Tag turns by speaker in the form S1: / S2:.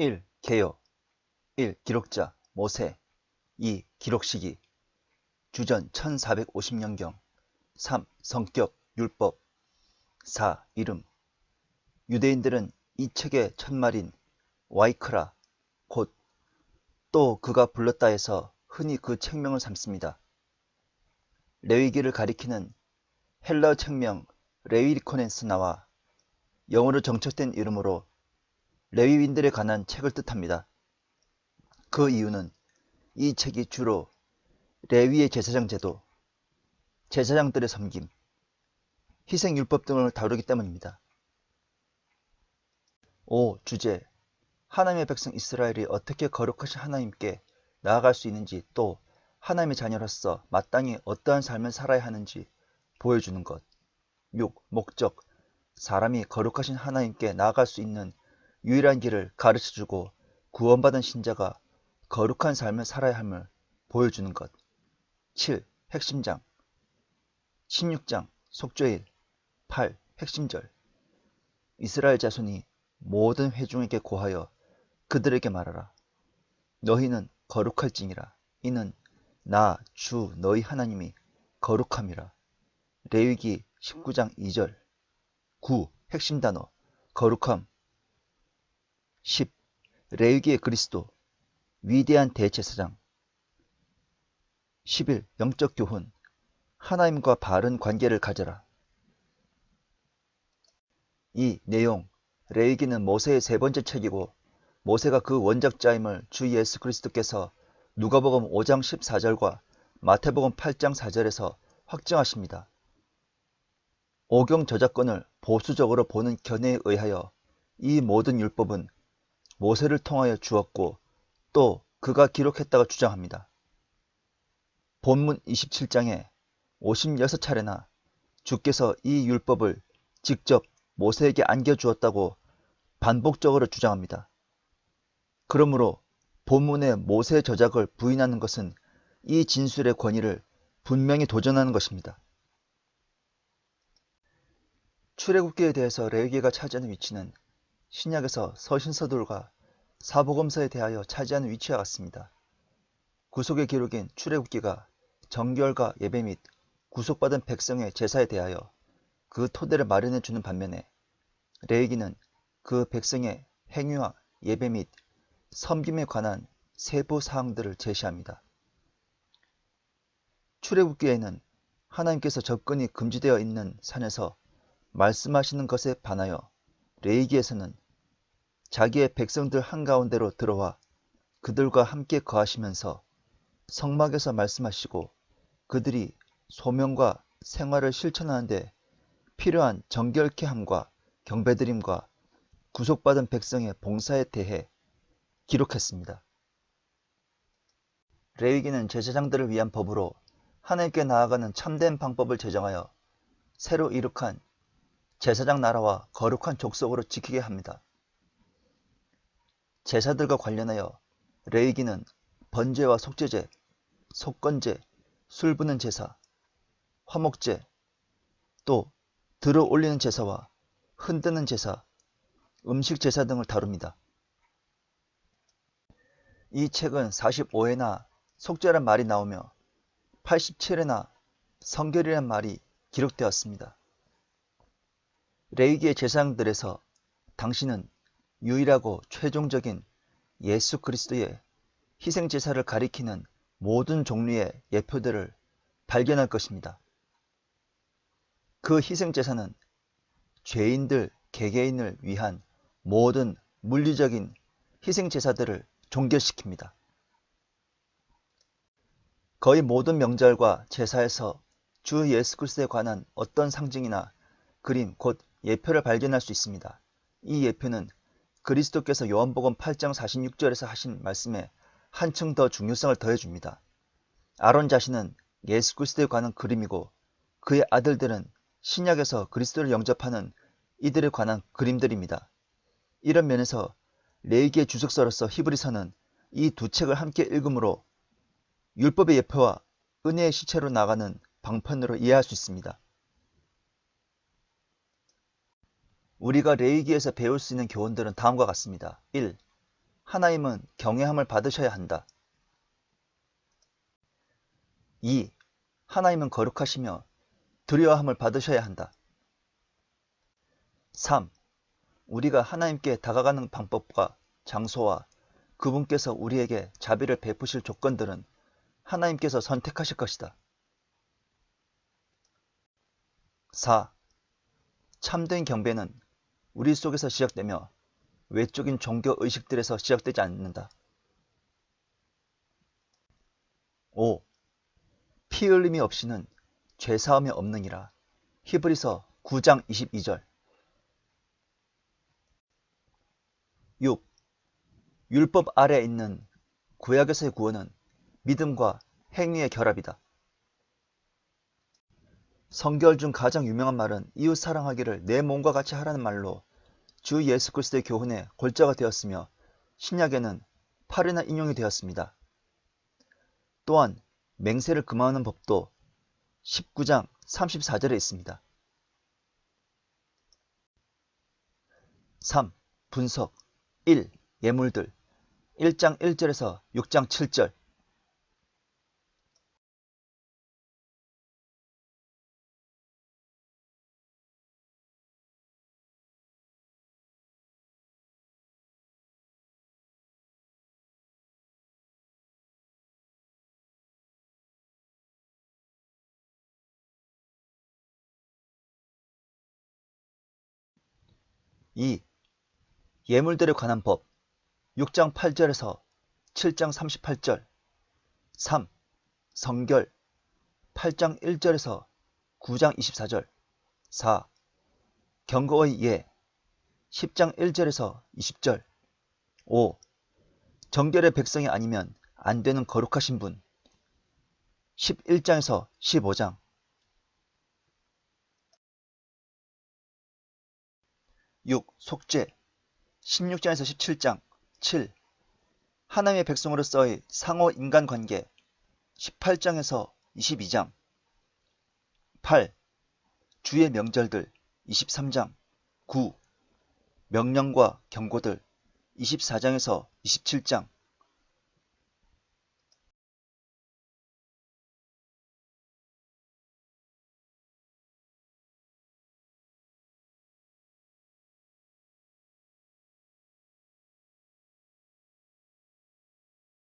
S1: 1. 개요 1. 기록자 모세 2. 기록시기 주전 1450년경 3. 성격 율법 4. 이름 유대인들은 이 책의 첫말인 와이크라 곧 또 그가 불렀다 해서 흔히 그 책명을 삼습니다. 레위기를 가리키는 헬라어 책명 레위리코넨스 나와 영어로 정착된 이름으로 레위인들에 관한 책을 뜻합니다. 그 이유는 이 책이 주로 레위의 제사장 제도, 제사장들의 섬김, 희생율법 등을 다루기 때문입니다. 5. 주제 하나님의 백성 이스라엘이 어떻게 거룩하신 하나님께 나아갈 수 있는지 또 하나님의 자녀로서 마땅히 어떠한 삶을 살아야 하는지 보여주는 것. 6. 목적 사람이 거룩하신 하나님께 나아갈 수 있는 유일한 길을 가르쳐주고 구원받은 신자가 거룩한 삶을 살아야 함을 보여주는 것. 7. 핵심장 16장 속죄일 8. 핵심절 이스라엘 자손이 모든 회중에게 고하여 그들에게 말하라. 너희는 거룩할지니라. 이는 나 주 너희 하나님이 거룩함이라. 레위기 19장 2절 9. 핵심 단어 거룩함 10. 레위기의 그리스도 위대한 대제사장 11. 영적 교훈 하나님과 바른 관계를 가져라. 이 내용 레위기는 모세의 세 번째 책이고 모세가 그 원작자임을 주 예수 그리스도께서 누가복음 5장 14절과 마태복음 8장 4절에서 확증하십니다. 오경 저작권을 보수적으로 보는 견해에 의하여 이 모든 율법은 모세를 통하여 주었고 또 그가 기록했다고 주장합니다. 본문 27장에 56차례나 주께서 이 율법을 직접 모세에게 안겨주었다고 반복적으로 주장합니다. 그러므로 본문의 모세 저작을 부인하는 것은 이 진술의 권위를 분명히 도전하는 것입니다. 출애굽기에 대해서 레위기가 차지하는 위치는 신약에서 서신서들과 사복음서에 대하여 차지하는 위치와 같습니다. 구속의 기록인 출애굽기가 정결과 예배 및 구속받은 백성의 제사에 대하여 그 토대를 마련해 주는 반면에 레위기는 그 백성의 행위와 예배 및 섬김에 관한 세부 사항들을 제시합니다. 출애굽기에는 하나님께서 접근이 금지되어 있는 산에서 말씀하시는 것에 반하여 레이기에서는 자기의 백성들 한가운데로 들어와 그들과 함께 거하시면서 성막에서 말씀하시고 그들이 소명과 생활을 실천하는데 필요한 정결케 함과 경배드림과 구속받은 백성의 봉사에 대해 기록했습니다. 레위기는 제사장들을 위한 법으로 하나님께 나아가는 참된 방법을 제정하여 새로 이룩한 제사장 나라와 거룩한 족속으로 지키게 합니다. 제사들과 관련하여 레위기는 번제와 속죄제, 속건제, 술 부는 제사, 화목제, 또 들어 올리는 제사와 흔드는 제사, 음식 제사 등을 다룹니다. 이 책은 45회나 속죄란 말이 나오며 87회나 성결이란 말이 기록되었습니다. 레이기의 제사장들에서 당신은 유일하고 최종적인 예수 그리스도의 희생 제사를 가리키는 모든 종류의 예표들을 발견할 것입니다. 그 희생 제사는 죄인들 개개인을 위한 모든 물리적인 희생 제사들을 종결시킵니다. 거의 모든 명절과 제사에서 주 예수 그리스도에 관한 어떤 상징이나 그림 곧 예표를 발견할 수 있습니다. 이 예표는 그리스도께서 요한복음 8장 46절에서 하신 말씀에 한층 더 중요성을 더해줍니다. 아론 자신은 예수 그리스도에 관한 그림이고 그의 아들들은 신약에서 그리스도를 영접하는 이들에 관한 그림들입니다. 이런 면에서 레이기의 주석서로서 히브리서는 이 두 책을 함께 읽음으로 율법의 예표와 은혜의 시체로 나가는 방편으로 이해할 수 있습니다. 우리가 레이기에서 배울 수 있는 교훈들은 다음과 같습니다. 1. 하나님은 경외함을 받으셔야 한다. 2. 하나님은 거룩하시며 두려워함을 받으셔야 한다. 3. 우리가 하나님께 다가가는 방법과 장소와 그분께서 우리에게 자비를 베푸실 조건들은 하나님께서 선택하실 것이다. 4. 참된 경배는 우리 속에서 시작되며 외적인 종교 의식들에서 시작되지 않는다. 5. 피 흘림이 없이는 죄사함이 없느니라. 히브리서 9장 22절 6. 율법 아래에 있는 구약에서의 구원은 믿음과 행위의 결합이다. 성결 중 가장 유명한 말은 이웃 사랑하기를 내 몸과 같이 하라는 말로 주 예수 그리스도의 교훈의 골자가 되었으며 신약에는 8이나 인용이 되었습니다. 또한 맹세를 금하는 법도 19장 34절에 있습니다. 3. 분석 1. 예물들 1장 1절에서 6장 7절 2. 예물들에 관한 법 6장 8절에서 7장 38절 3. 성결 8장 1절에서 9장 24절 4. 경고의 예 10장 1절에서 20절 5. 정결의 백성이 아니면 안 되는 거룩하신 분 11장에서 15장 6. 속죄 16장에서 17장 7. 하나님의 백성으로서의 상호 인간관계 18장에서 22장 8. 주의 명절들 23장 9. 명령과 경고들 24장에서 27장